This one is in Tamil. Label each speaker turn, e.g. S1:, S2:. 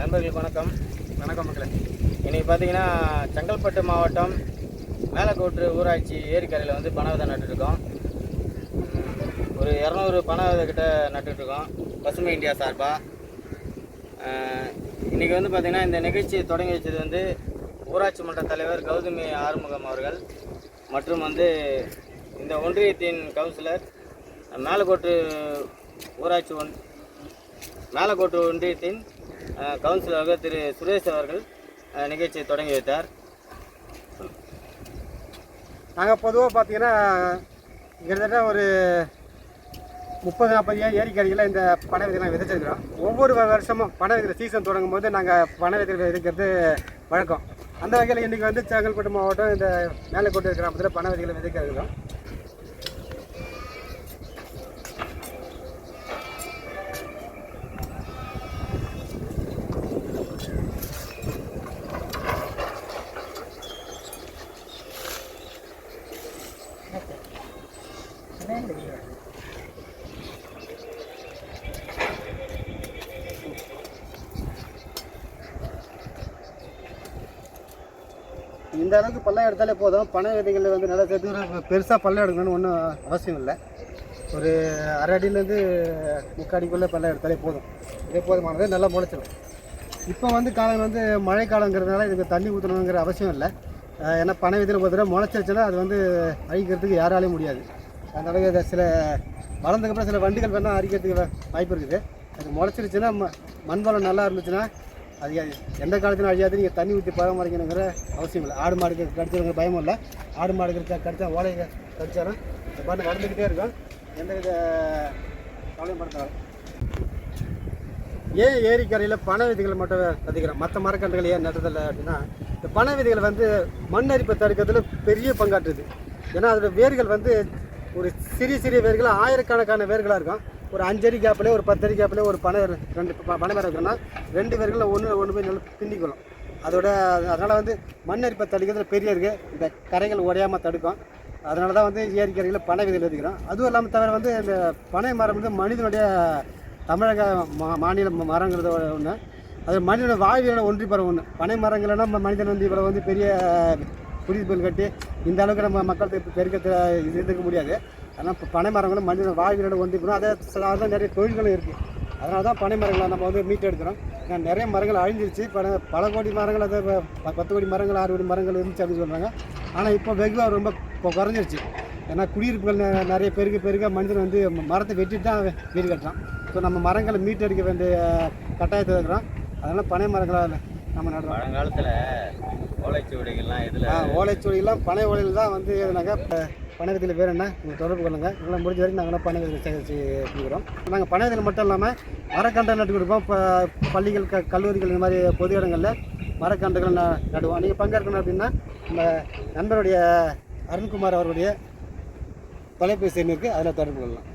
S1: நண்பர்களுக்கு வணக்கம்.
S2: வணக்கம் மக்களே.
S1: இன்றைக்கி பார்த்தீங்கன்னா செங்கல்பட்டு மாவட்டம் மேலக்கோட்டு ஊராட்சி ஏரிக்கரையில் வந்து பனை நட்டுருக்கோம் ஒரு இரநூறு பனை கிட்ட நட்டுட்ருக்கோம் பசுமை இந்தியா சார்பாக இன்றைக்கி வந்து பார்த்திங்கன்னா இந்த நிகழ்ச்சியை தொடங்கி வச்சது வந்து ஊராட்சி மன்ற தலைவர் கௌதமி ஆறுமுகம் அவர்கள் மற்றும் வந்து இந்த ஒன்றியத்தின் கவுன்சிலர் மேலக்கோட்டு ஊராட்சி ஒன் மேலக்கோட்டு ஒன்றியத்தின் கவுன்சிலராக திரு சுரேஷ் அவர்கள் நிகழ்ச்சியை தொடங்கி வைத்தார்.
S2: நாங்கள் பொதுவாக பார்த்தீங்கன்னா கிட்டத்தட்ட ஒரு முப்பது நாற்பது ஏ ஏரிக்கரையில் இந்த பனை விதைகளை விதைச்சிருக்கிறோம். ஒவ்வொரு வருஷமும் பனை விதை சீசன் தொடங்கும் போது நாங்கள் பனை விதைகளை விதைக்கிறது வழக்கம். அந்த வகையில் இன்றைக்கி வந்து செங்கல்பட்டு மாவட்டம் இந்த மேலக்கோட்டை கிராமத்தில் பனை விதைகளை விதைக்க இந்த அளவுக்கு பள்ளம் எடுத்தாலே போதும். பனை விதைகள் வந்து நல்லா தெரிஞ்சு பெருசாக பள்ளம் எடுக்கணும்னு ஒன்றும் அவசியம் இல்லை. ஒரு அரை அடியிலேருந்து முக்காடிக்குள்ளே பள்ளம் எடுத்தாலே போதும். இதே போதுமானது நல்லா முளைச்சிடும் இப்போ வந்து காலம் வந்து மழை காலங்கிறதுனால இதுக்கு தண்ணி ஊற்றணுங்கிற அவசியம் இல்லை. ஏன்னா பனை விதையில் ஒரு முளைச்சிருச்சுன்னா அது வந்து அழிக்கிறதுக்கு யாராலையும் முடியாது. அந்த அளவுக்கு இதை சில வளர்ந்ததுக்கப்புறம் சில வண்டிகள் வேணால் அரிக்கிறதுக்கு வாய்ப்பு இருக்குது. அது முளைச்சிருச்சுன்னா ம மண் வளம் நல்லா இருந்துச்சுன்னா அது எந்த காலத்திலும் அழியாது. நீங்கள் தண்ணி ஊற்றி பராமரிக்கணுங்கிற அவசியம் இல்லை. ஆடு மாடு கடிச்சிருக்கிற பயமும் இல்லை. ஆடு மாடு கடிச்சா ஓலை கடிச்சாலும் இந்த பாட்டு வளர்ந்துக்கிட்டே இருக்கும். எந்த வித கவலையும் படுத்தாலும் ஏன் ஏரிக்கரையில் பனை விதைகளை மட்டும் விதைக்கிறோம்? மற்ற மரக்கன்றுகள் ஏன் நடுறதில்லை அப்படின்னா இந்த பனை விதைகள் வந்து மண் அரிப்பை தடுக்கிறதுல பெரிய பங்காற்றுது. ஏன்னா அதோட வேர்கள் வந்து ஒரு சிறிய சிறிய வேர்கள் ஆயிரக்கணக்கான வேர்களாக இருக்கும். ஒரு அஞ்சடி கேப்பில் ஒரு பத்தடி கேப்பில் ஒரு பனை ரெண்டு ப- பனை மரம் இருக்குன்னா ரெண்டு வேர்களில் ஒன்று ஒன்று போய் நல்லா பின்னிக்கொள்ளும் அதோட அதனால் வந்து மண் அரிப்பை தடுக்கிறதுல பெரிய இருக்குது இந்த கரைகள் உடையாமல் தடுக்கும். அதனால தான் வந்து ஏரிக்கரையில் பனை விதைகள் விதைக்கிறோம். அதுவும் இல்லாமல் தவிர வந்து இந்த பனை மரம் வந்து மனிதனுடைய தமிழக மா மாநில மரங்கிறத ஒன்று அது மனிதனோட வாழ்வியோட ஒன்றி பெற ஒன்று பனை மரங்கள்னா நம்ம மனிதன் வந்து இவ்வளோ வந்து பெரிய குடியிருப்புகள் கட்டி இந்த அளவுக்கு நம்ம மக்களுக்கு பெருக்க இது இருக்க முடியாது. ஆனால் இப்போ பனை மரங்களும் மனிதன் வாழ்வியோட ஒன்றி போகணும் அதே அதான் நிறைய தொழில்களும் இருக்குது அதனால தான் பனை மரங்களை நம்ம வந்து மீட்டெடுக்கிறோம். ஏன்னா நிறைய மரங்கள் அழிஞ்சிருச்சு. பல பல கோடி மரங்கள் அது பத்து கோடி மரங்கள் ஆறு கோடி மரங்கள் இருந்துச்சு அப்படின்னு சொல்கிறாங்க ஆனால் இப்போ வெகுவாக ரொம்ப கொ- குறைஞ்சிருச்சு. ஏன்னா குடியிருப்புகள் நிறைய பெருக பெருக மனிதன் வந்து மரத்தை வெட்டிட்டு தான் வீடு கட்டுறான். ஸோ நம்ம மரங்களை மீட்டெடுக்க வேண்டிய கட்டாயத்தில் இருக்கிறோம். அதனால் பனை மரங்களை நம்ம நடுறோம்.
S1: பழங்காலத்தில் ஓலைச்சுவடிகள்லாம் இதில்
S2: ஆ, ஓலைச்சுவடிலாம் பனை ஓலையில் தான் வந்து எதுனாக்கா பனை விதையில் வேறு என்ன? நீங்கள் தொடர்பு கொள்ளுங்க. உங்களை முடிஞ்ச வரைக்கும் நாங்கள் பனை விதையில் சேகரித்து கொடுக்குறோம் நாங்கள் பனை விதையில் மட்டும் இல்லாமல் மரக்கன்றை நட்டு கொடுப்போம். இப்போ பள்ளிகள் க கல்லூரிகள் இந்த மாதிரி பொது இடங்களில் மரக்கன்றுகள் ந நடுவோம். நீங்கள் பங்கேற்கணும் அப்படின்னா நம்ம நண்பருடைய அருண்குமார் அவருடைய தொலைபேசி எண் இருக்குது அதில் தொடர்பு கொள்ளலாம்.